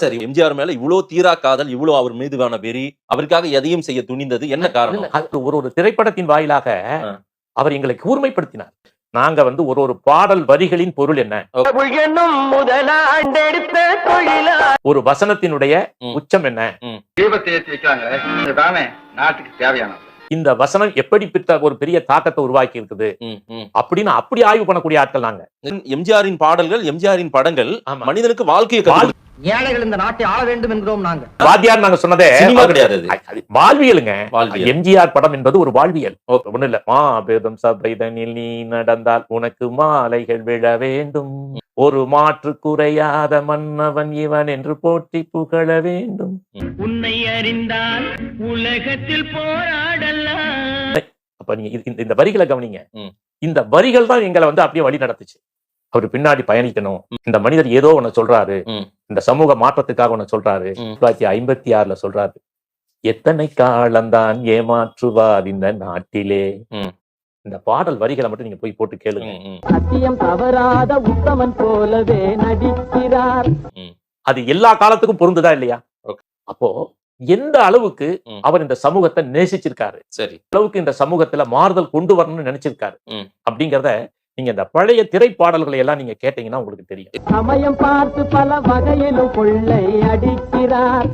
Sir MGR மேல இவ்வளவு தீரா காதல் இவ்வளவு அவர் மீதுவான வெறி அவருக்காக எதையும் செய்ய துணிந்தது என்ன காரணம்? ஒரு ஒரு திரைப்படத்தின் வாயிலாக. அவர் எங்களுக்கு கூர்மைப்படுத்தினார் நாங்க வந்து ஒரு ஒரு பாடல் வரிகளின் பொருள் என்ன? என்னும் முதலாண்டெடுத்த தொழிலா ஒரு வசனத்தினுடைய. உச்சம் என்ன? இந்த வசனம் எப்படி பித்த ஒரு பெரிய தாக்கத்தை உருவாக்கி இருக்குது. அப்படின்னு அப்படி ஆய்வு பண்ணக்கூடிய ஆட்கள் நாங்க. எம்ஜிஆரின் பாடல்கள் எம்ஜிஆரின் படங்கள். மனிதனுக்கு வாழ்க்கையை ஏழைகள் இந்த நாட்டை ஆள வேண்டும் என்கிறோம் நாங்க. வாத்தியார் நாங்க சொன்னதே சினிமா கிடையாது வாழ்வியலுங்க. வாழ்வியல். எம்ஜிஆர் படம் என்பது ஒரு வாழ்வியல். ஒண்ணு இல்ல. மாபெரும் சபைதனில் நீ நடந்தால் உனக்கு மாலைகள் விழ வேண்டும். ஒரு மாற்று குறையாத மன்னவன் இவன் என்று போற்றி புகழ வேண்டும். உன்னை அறிந்தால் உலகத்தில் போராடலாம். அப்ப நீங்க இந்த- வரிகளை கவனிங்க. இந்த வரிகள் தான் எங்களை வந்து அப்படியே வழி நடத்துச்சு. அவர் பின்னாடி பயணிக்கணும் இந்த மனிதர் ஏதோ ஒண்ணு சொல்றாரு. இந்த சமூக மாற்றத்துக்காக ஒண்ணு சொல்றாரு. தொள்ளாயிரத்தி ஐம்பத்தி ஆறுல சொல்றாரு எத்தனை காலம்தான் ஏமாற்றுவார் இந்த நாட்டிலே. இந்த பாடல் வரிகளை மட்டும் நீங்க போய் போட்டு கேளுங்க. சத்தியம் தவறாத உத்தமன் போலவே நடிக்கிறார் அது எல்லா காலத்துக்கும் பொருந்துதா இல்லையா. அப்போ எந்த அளவுக்கு. அவர் இந்த சமூகத்தை நேசிச்சிருக்காரு சரி அளவுக்கு இந்த சமூகத்துல மாறுதல் கொண்டு வரணும்னு நினைச்சிருக்காரு. அப்படிங்கறத நீங்க இந்த பழைய திரைப்பாடல்களை எல்லாம் நீங்க கேட்டீங்கன்னா உங்களுக்கு தெரியும். சமயம் பார்த்து பல வகையிலும் கொள்ளை அடிக்கிறார்.